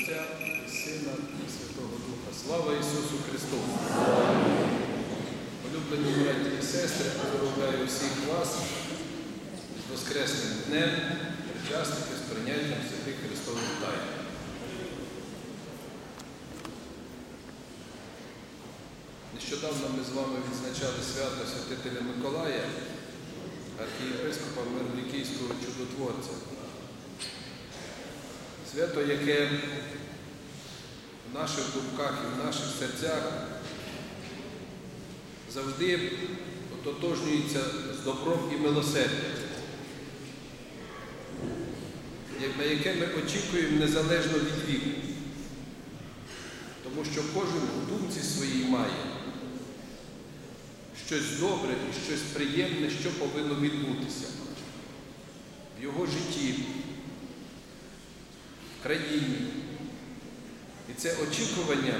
Отця і Сина і Святого Духа. Слава Ісусу Христу! Улюблені браті і сестри, поздравляю всіх вас з Воскресним днем, причасники з прийняттям святих Христових тайн. Нещодавно ми з вами відзначали свято святителя Миколая, архієпископа Мирлікійського чудотворця. Свято, яке в наших думках і в наших серцях завжди ототожнюється з добром і милосердям, на яке ми очікуємо незалежно від віку. Тому що кожен в думці своїй має щось добре і щось приємне, що повинно відбутися в його житті, країні. І це очікування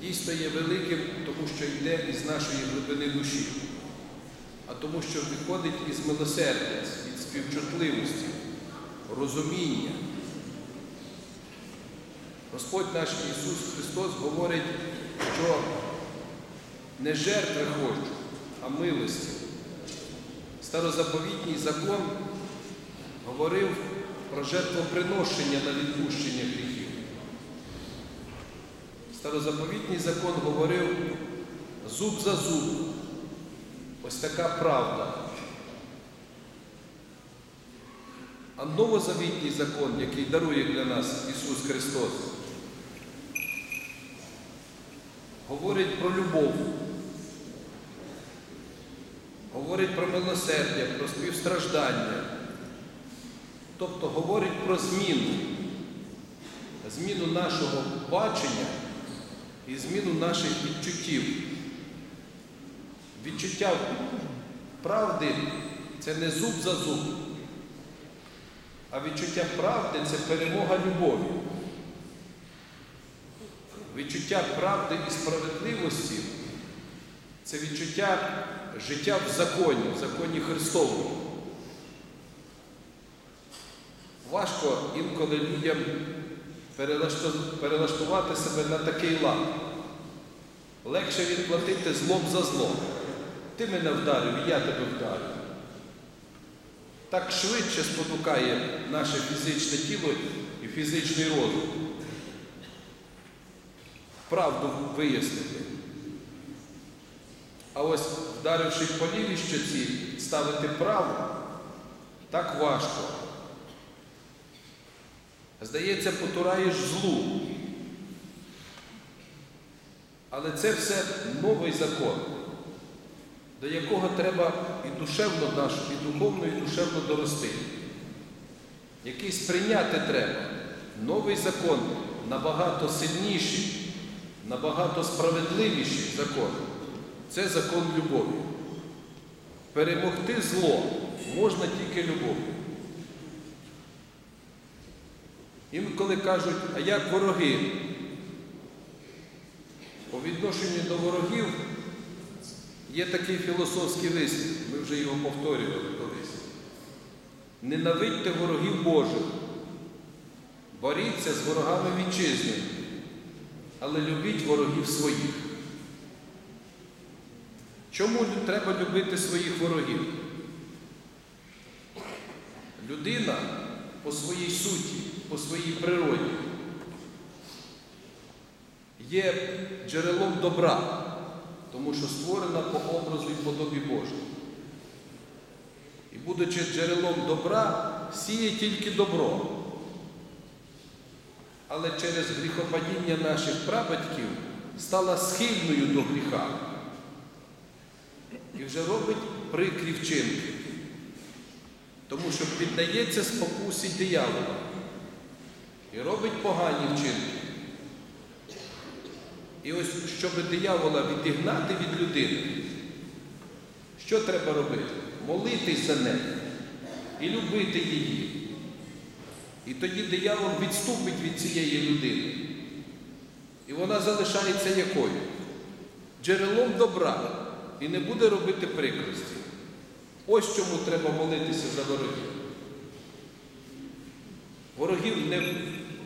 дійсно є великим, тому що йде із нашої глибини душі, а тому, що виходить із милосердя, від співчутливості, розуміння. Господь наш Ісус Христос говорить, що не жертви хочу, а милості. Старозаповітній закон говорив про жертвоприношення на відпущення гріхів. Старозаповітній закон говорив зуб за зуб. Ось така правда. А новозавітній закон, який дарує для нас Ісус Христос, говорить про любов, говорить про милосердя, про співстраждання, тобто говорить про зміну, зміну нашого бачення і зміну наших відчуттів. Відчуття правди це не зуб за зуб, а відчуття правди це перемога любові. Відчуття правди і справедливості це відчуття життя в законі, в законі Христовому. Важко інколи людям перелаштувати себе на такий лад. Легше відплатити злом за злом. Ти мене вдарив, я тебе вдарив. Так швидше спонукає наше фізичне тіло і фізичний розум. Правду вияснити. А ось, вдаривши по лівій щоці, ставити праву, так важко. Здається, потураєш злу. Але це все новий закон, до якого треба і душевно нашу, і духовно, і душевно дорости. Який сприйняти треба. Новий закон набагато сильніший, набагато справедливіший закон. Це закон любові. Перемогти зло можна тільки любов'ю. Інколи кажуть, а як вороги? По відношенню до ворогів є такий філософський вислів, ми вже його повторювали колись. Ненавидьте ворогів Божих, боріться з ворогами вітчизни, але любіть ворогів своїх. Чому треба любити своїх ворогів? Людина по своїй суті, по своїй природі є джерелом добра, тому що створена по образу і подобі Божій. І, будучи джерелом добра, сіє тільки добро. Але через гріхопадіння наших прабатьків стала схильною до гріха і вже робить прикрі вчинки, тому що піддається спокусі диявола і робить погані вчинки. І ось, щоб диявола відігнати від людини, що треба робити? Молитись за неї і любити її. І тоді диявол відступить від цієї людини. І вона залишається якою? Джерелом добра і не буде робити прикрості. Ось чому треба молитися за ворогів. Ворогів не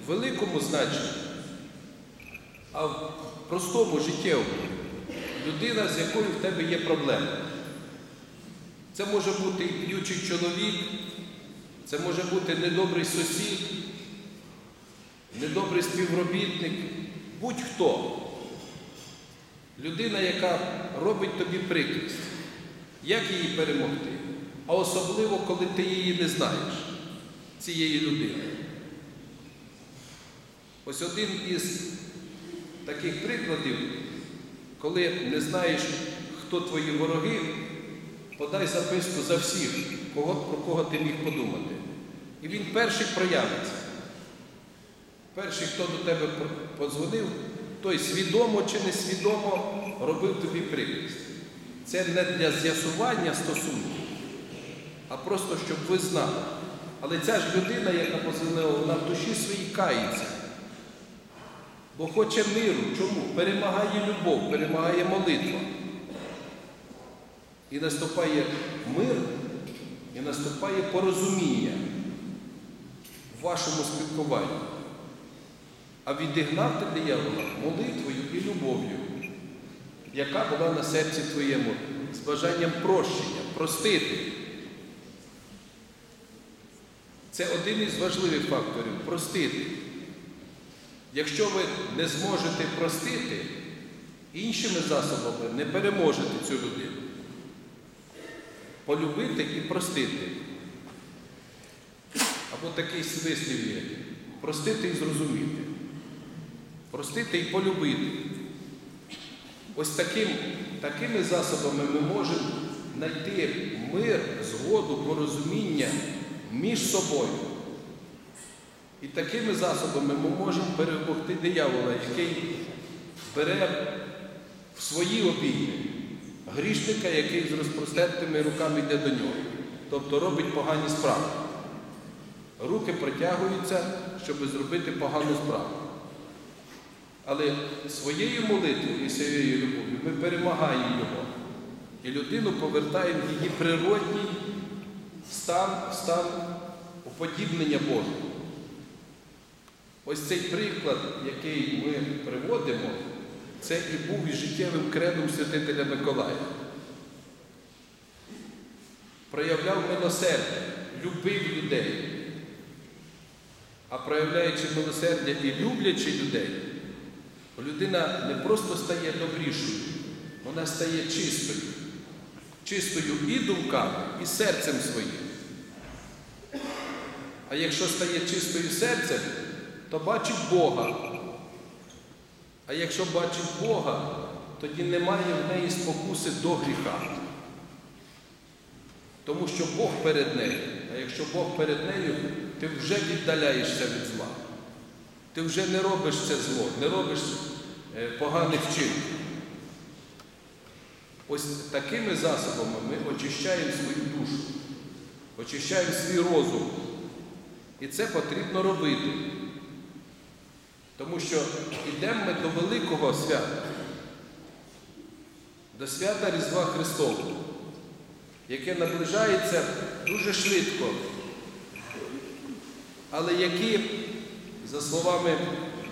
великому значенні, а в простому життєвому. Людина, з якою в тебе є проблема. Це може бути і п'ючий чоловік, це може бути недобрий сусід, недобрий співробітник, будь-хто. Людина, яка робить тобі прикрість. Як її перемогти? А особливо, коли ти її не знаєш, цієї людини. Ось один із таких прикладів, коли не знаєш, хто твої вороги, подай записку за всіх, кого, про кого ти міг подумати. І він перший проявиться. Перший, хто до тебе подзвонив, той свідомо чи несвідомо робив тобі прикрість. Це не для з'ясування стосунків, а просто щоб ви знали. Але ця ж людина, яка позвонила, вона в душі своїй кається. Бо хоче миру. Чому? Перемагає любов, перемагає молитва. І наступає мир, і наступає порозуміння в вашому спілкуванні. А відігнав ти диявола молитвою і любов'ю, яка була на серці твоєму, з бажанням прощення, простити. Це один із важливих факторів простити. Якщо ви не зможете простити, іншими засобами не переможете цю людину. Полюбити і простити. Або такий вислів є. Простити і зрозуміти. Простити і полюбити. Ось таким, такими засобами ми можемо знайти мир, згоду, порозуміння між собою. І такими засобами ми можемо перемогти диявола, який бере в свої обійми грішника, який з розпростертими руками йде до нього. Тобто робить погані справи. Руки протягуються, щоб зробити погану справу. Але своєю молитвою і своєю любов'ю ми перемагаємо його. І людину повертаємо в її природній стан, стан уподібнення Божого. Ось цей приклад, який ми приводимо, це і був і життєвим кредом святителя Миколая. Проявляв милосердя, любив людей. А проявляючи милосердя і люблячи людей, людина не просто стає добрішою, вона стає чистою. Чистою і думками, і серцем своїм. А якщо стає чистою серцем, то бачить Бога. А якщо бачить Бога, тоді немає в неї спокуси до гріха. Тому що Бог перед нею. А якщо Бог перед нею, ти вже віддаляєшся від зла. Ти вже не робиш це зло, не робиш поганих вчинків. Ось такими засобами ми очищаємо свою душу, очищаємо свій розум. І це потрібно робити. Тому що йдемо ми до Великого свята, до свята Різдва Христового, яке наближається дуже швидко, але які, за словами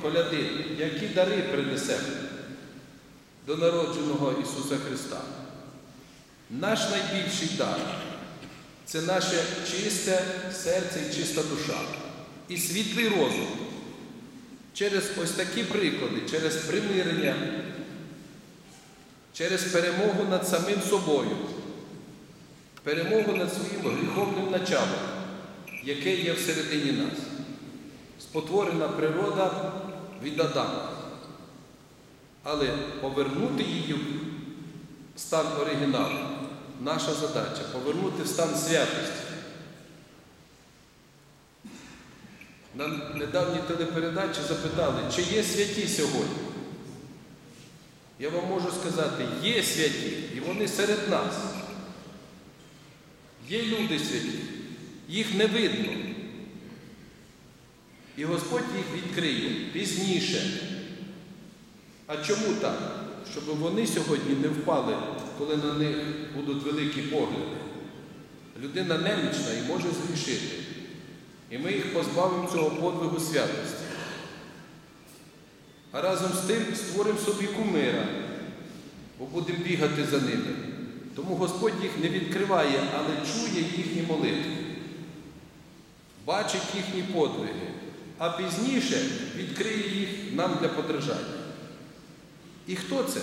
коляди, які дари принесемо до народженого Ісуса Христа. Наш найбільший дар це наше чисте серце і чиста душа і світлий розум. Через ось такі приклади, через примирення, через перемогу над самим собою, перемогу над своїм гріховним началом, яке є всередині нас. Спотворена природа від Адама. Але повернути її в стан оригіналу наша задача повернути в стан святості. На недавній телепередачі запитали, чи є святі сьогодні. Я вам можу сказати, є святі, і вони серед нас. Є люди святі, їх не видно. І Господь їх відкриє пізніше. А чому так? Щоб вони сьогодні не впали, коли на них будуть великі погляди. Людина немічна і може згрішити. І ми їх позбавимо цього подвигу святості. А разом з тим створимо собі кумира, бо будемо бігати за ними. Тому Господь їх не відкриває, але чує їхні молитви, бачить їхні подвиги, а пізніше відкриє їх нам для подражання. І хто це?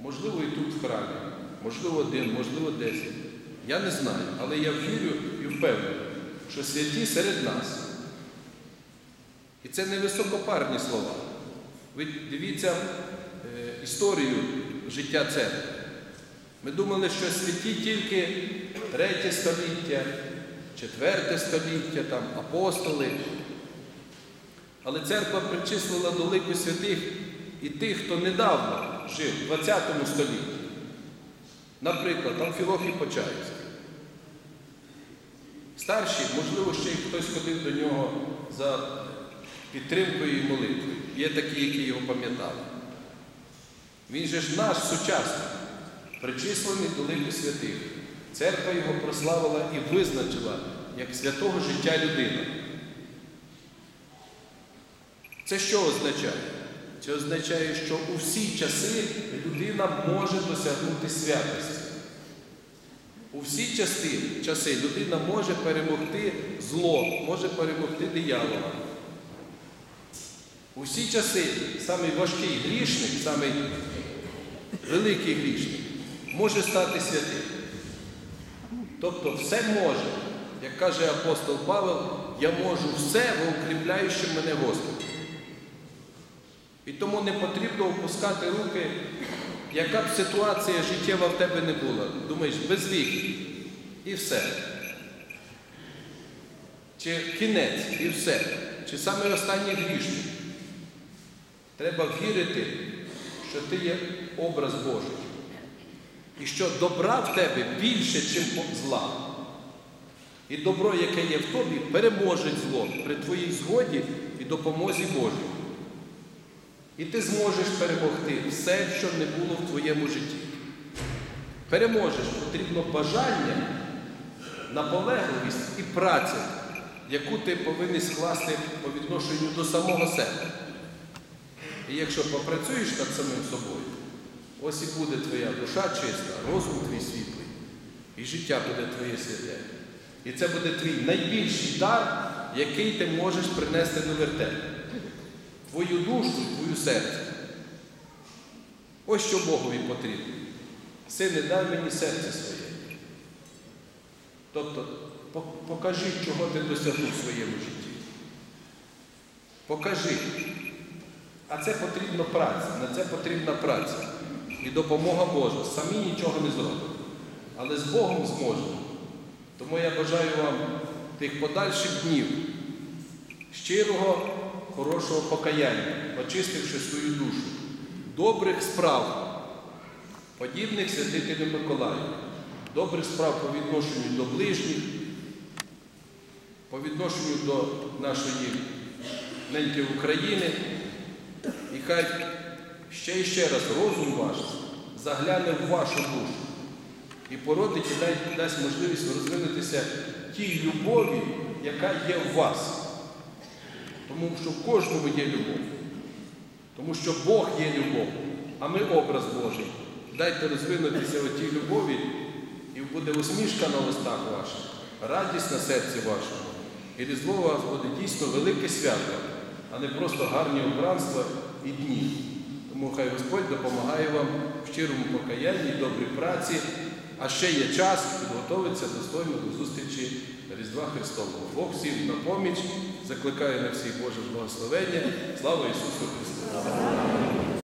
Можливо, і тут в храмі, можливо, один, можливо, десять. Я не знаю, але я вірю і впевнений, що святі серед нас. І це не високопарні слова. Ви дивіться е, історію життя церкви. Ми думали, що святі тільки третє століття, четверте століття, там, апостоли. Але церква причислила до лику святих і тих, хто недавно жив в 20 столітті. Наприклад, Амфілохій Почаївський. Старші, можливо, ще й хтось ходив до нього за підтримкою і молитвою. Є такі, які його пам'ятали. Він же ж наш сучасник, причислений до лику святих. Церква його прославила і визначила як святого життя людини. Це що означає? Це означає, що у всі часи людина може досягнути святості. У всі часи, часи людина може перемогти зло, може перемогти диявола. У всі часи самий важкий грішник, самий великий грішник може стати святим. Тобто все може. Як каже апостол Павел, я можу все в укріпляючим мене Господь. І тому не потрібно опускати руки, яка б ситуація життєва в тебе не була. Думаєш, без віки. І все. Чи кінець, і все. Чи саме останній грішник. Треба вірити, що ти є образ Божий. І що добра в тебе більше, ніж зла. І добро, яке є в тобі, переможе зло при твоїй згоді і допомозі Божій. І ти зможеш перемогти все, що не було в твоєму житті. Переможеш, потрібно бажання, наполегливість і праця, яку ти повинен скласти по відношенню до самого себе. І якщо попрацюєш над самим собою, ось і буде твоя душа чиста, розум твій світлий, і життя буде твоє святе. І це буде твій найбільший дар, який ти можеш принести до вертепу. Твою душу, твою серце. Ось що Богові потрібно. Сине, дай мені серце своє. Тобто, покажи, чого ти досягнув в своєму житті. Покажи. А це потрібна праця, на це потрібна праця і допомога Божа. Самі нічого не зробимо. Але з Богом зможемо. Тому я бажаю вам тих подальших днів, щирого, хорошого покаяння, очистивши свою душу, добрих справ, подібних святителю Миколаю, добрих справ по відношенню до ближніх, по відношенню до нашої неньки України. І хай ще і ще раз розум ваш загляне в вашу душу і породить і дасть можливість розвинутися тій любові, яка є в вас. Тому що в кожному є любов. Тому що Бог є любов, а ми образ Божий. Дайте розвинутися у тій любові, і буде усмішка на устах ваших, радість на серці вашому. І Різдво у вас буде дійсно велике свято, а не просто гарні обранства і дні. Тому хай Господь допомагає вам в щирому покаянні, добрій праці, а ще є час підготовитися достойно до зустрічі Різдва Христового. Бог всім на поміч, закликає на всіх Боже благословення. Слава Ісусу Христу!